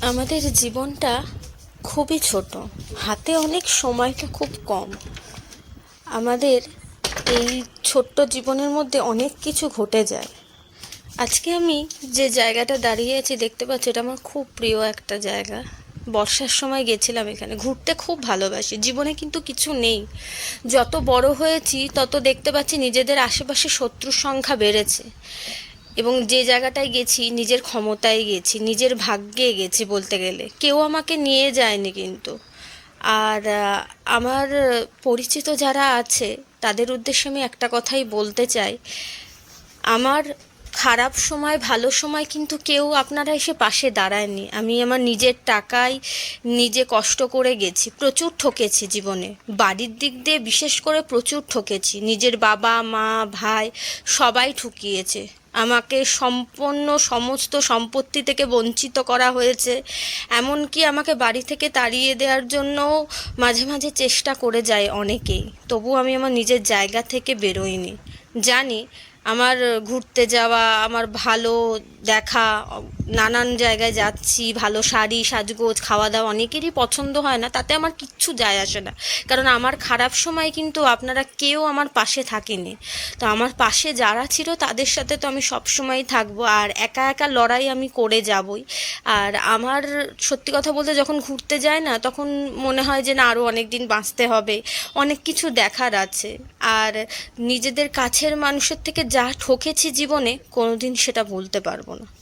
আমাদের জীবনটা খুবই ছোট। হাতে অনেক সময়টা খুব কম। আমাদের এই ছোট্ট জীবনের মধ্যে অনেক কিছু ঘটে যায়। আজকে আমি যে জায়গাটা দাঁড়িয়ে আছি দেখতে পাচ্ছি, এটা আমার খুব প্রিয় একটা জায়গা। বর্ষার সময় গেছিলাম এখানে। ঘুরতে খুব ভালোবাসি। জীবনে কিন্তু কিছু নেই। যত বড় হয়েছি, তত দেখতে পাচ্ছি নিজেদের আশেপাশে শত্রুর সংখ্যা বেড়েছে। এবং যে জায়গাটায় গেছি, নিজের ক্ষমতায় গেছি, নিজের ভাগ্যে গেছি বলতে গেলে, কেউ আমাকে নিয়ে যায়নি কিন্তু। আর আমার পরিচিত যারা আছে, তাদের উদ্দেশ্যে আমি একটা কথাই বলতে চাই। আমার খারাপ সময়, ভালো সময় কিন্তু কেউ আপনারা এসে পাশে দাঁড়ায়নি। আমি আমার নিজের টাকায় নিজে কষ্ট করে গেছি, প্রচুর ঠকেছি জীবনে। বাড়ির দিক দিয়ে বিশেষ করে প্রচুর ঠকেছি। নিজের বাবা, মা, ভাই সবাই ঠকিয়েছে। আমাকে সম্পূর্ণ সমস্ত সম্পত্তি থেকে বঞ্চিত করা হয়েছে। এমনকি আমাকে বাড়ি থেকে তাড়িয়ে দেওয়ার জন্যও মাঝে মাঝে চেষ্টা করে যায় অনেকেই। তবু আমি আমার নিজের জায়গা থেকে বেরোইনি। জানি আমার ঘুরতে যাওয়া আমার ভালো দেখা নানান জায়গায় যাচ্ছি, ভালো শাড়ি, সাজগোজ খাওয়া দাওয়া অনেকেরই পছন্দ হয় না, তাতে আমার কিচ্ছু যায় আসে না। কারণ আমার খারাপ সময় কিন্তু আপনারা কেউ আমার পাশে থাকেনি। তো আমার পাশে যারা ছিল তাদের সাথে তো আমি সব সময় থাকব আর একা একা লড়াই আমি করে যাবই। আর আমার সত্যি কথা বলতে যখন ঘুরতে যায় না, তখন মনে হয় যে না আরও অনেক দিন বাঁচতে হবে। অনেক কিছু দেখার আছে। আর নিজেদের কাছের মানুষের থেকে যা ঠকেছি জীবনে, কোনোদিন সেটা বলতে পারব না।